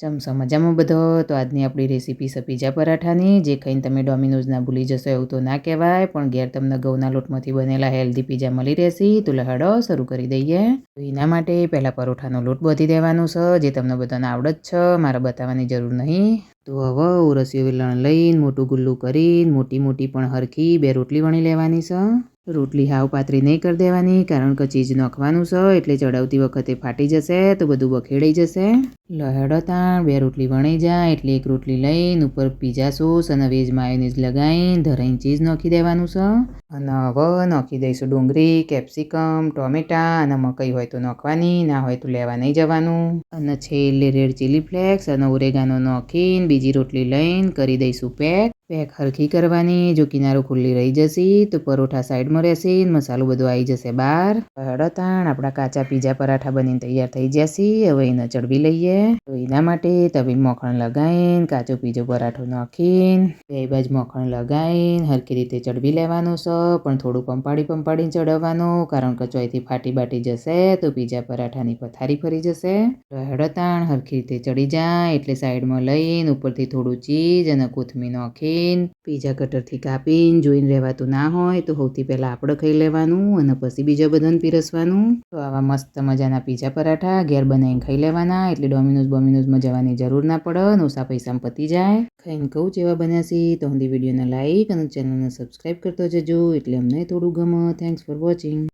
ચમચો મજામાં બધો તો આજની આપણી રેસીપી છે પીઝા પરાઠાની, જે ખાઈને તમે ડોમિનોઝના ભૂલી જશો એવું તો ના કહેવાય, પણ ઘેર તમને ઘઉંના લોટમાંથી બનેલા હેલ્ધી પીઝા મળી રહેશે, તો લહાડો શરૂ કરી દઈએ. તો એના માટે પહેલાં પરોઠાનો લોટ બાંધી દેવાનો છે, જે તમને બધાને આવડત છે, મારે બતાવવાની જરૂર નહીં. તો હવે ઉરસીઓ વેલણ લઈને મોટું ગુલ્લું કરીને મોટી મોટી પણ હરખી બે રોટલી વણી લેવાની છે. રોટલી હાવ પાતળી નહીં કરી દેવાની, કારણ કે ચીજ નાખવાનું છે, એટલે ચડાવતી વખતે ફાટી જશે, તો બધું બખેડાઈ જશે. લહેડો તાણ બે રોટલી વણાઈ જાય, એટલે એક રોટલી લઈને ઉપર પીઝા સોસ અને વેજ માયોનીઝ લગાવીને ધરાઈને ચીઝ નાખી દેવાનું છે. અને હવે નાખી દઈશું ડુંગળી, કેપ્સિકમ, ટોમેટા, અને મકઈ હોય તો નાખવાની, ના હોય તો લેવા નહીં જવાનું. અને છેલ્લે રેડ ચીલી ફ્લેક્સ અને ઓરેગાનો નાખીને બીજી રોટલી લઈને કરી દઈશું પેક. પેક હરખી કરવાની, જો કિનારો ખુલ્લી રહી જશે, તો પરોઠા સાઈડમાં રહેશે મસાલો બધો આવી જશે બહાર. હળતાણ આપણા કાચા પીઝા પરાઠા બનીને તૈયાર થઈ જશે, હવે એને ચડવી લઈએ. તો એના માટે તવી મખણ લગાવીને, કાચો પીજો પરાઠો નાખીને, બે બાજુ મખણ લગાવીને, હરખી રીતે ચડવી લેવાનું છે પણ થોડું પંપાડી પંપાડીને ચડવવાનું, કારણ કે ચોયથી ફાટી બાટી જશે, તો પીઝા પરાઠાની પથારી ફરી જશે. હળતાણ હરખી રીતે ચડી જાય, એટલે સાઈડમાં લઈને ઉપરથી થોડું ચીજ અને કોથમીર નાખી કાપીને પીઝા કટરથી કાપીને જોઈને રહેવાતું ના હોય તો સૌથી પહેલાં આપણે ખાઈ લેવાનું અને પછી બીજા બધાને પીરસવાનું. તો આવા મસ્ત મજાના પીઝા પરાઠા ઘેર બનાવીને ખાઈ લેવાના. એટલે ડોમિનોઝ બોમિનોઝમાં જવાની જરૂર ના પડે નોસા પૈસામાં પતી જાય. ખાઈને કહું જેવા બન્યા તો હંધી વિડીયોને લાઇક અને ચેનલને સબસ્ક્રાઈબ કરતો જજો. એટલે અમને થોડું ગમે. Thanks for watching